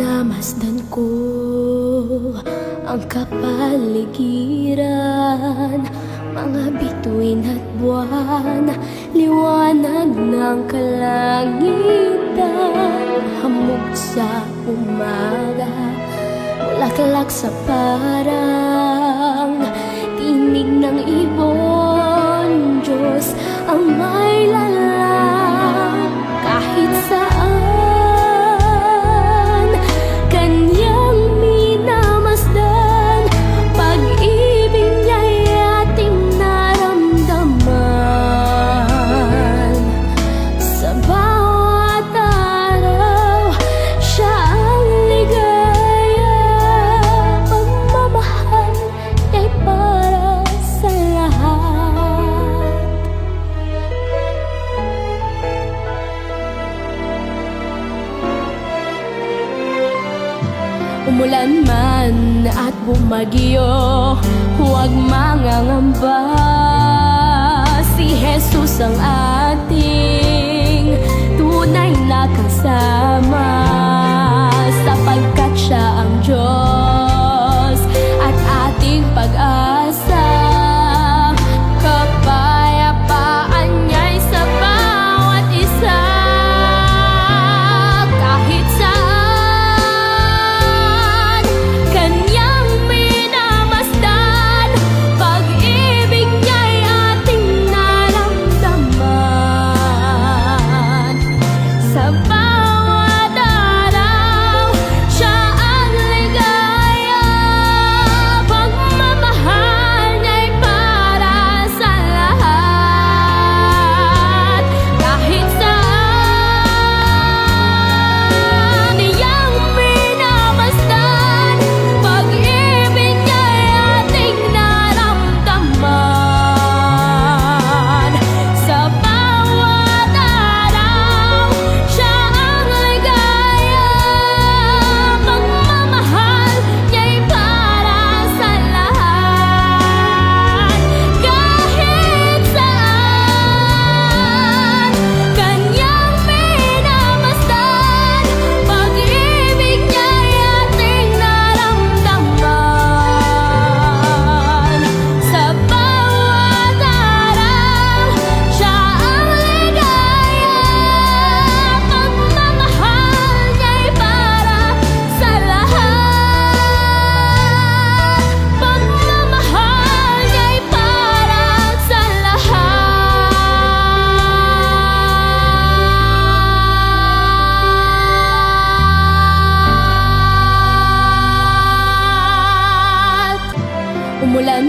Namasdan ko ang kapaligiran. Mga bituin at buwan Liwanag ng kalangitan. Hamog sa umaga Bulaklak sa parang Tinig ng ibig. umulan man at bumagyo Huwag mangangamba. Si Jesus ang ating tunay na kasama.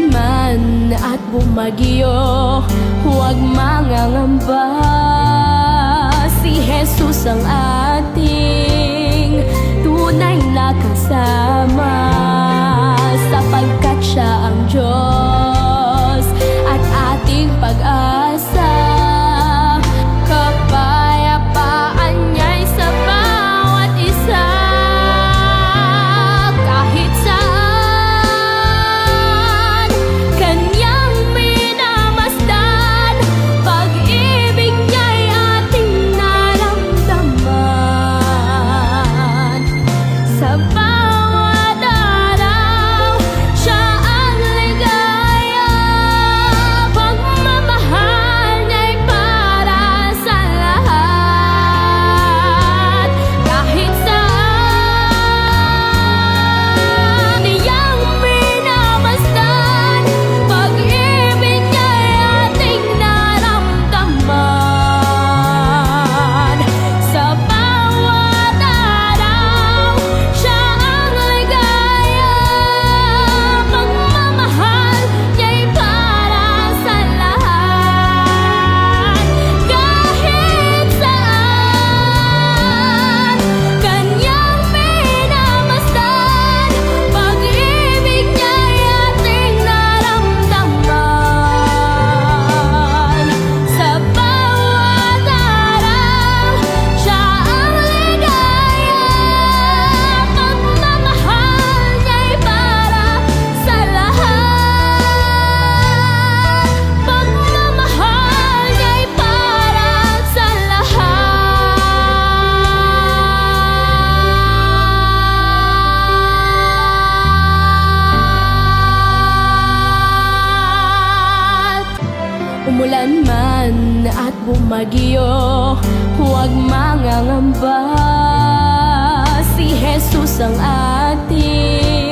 man at bumagyo Huwag mangangamba. Si Jesus ang ating tunay na kasama. Umulan man at bumagyo Huwag mangangamba. Si Jesus ang ating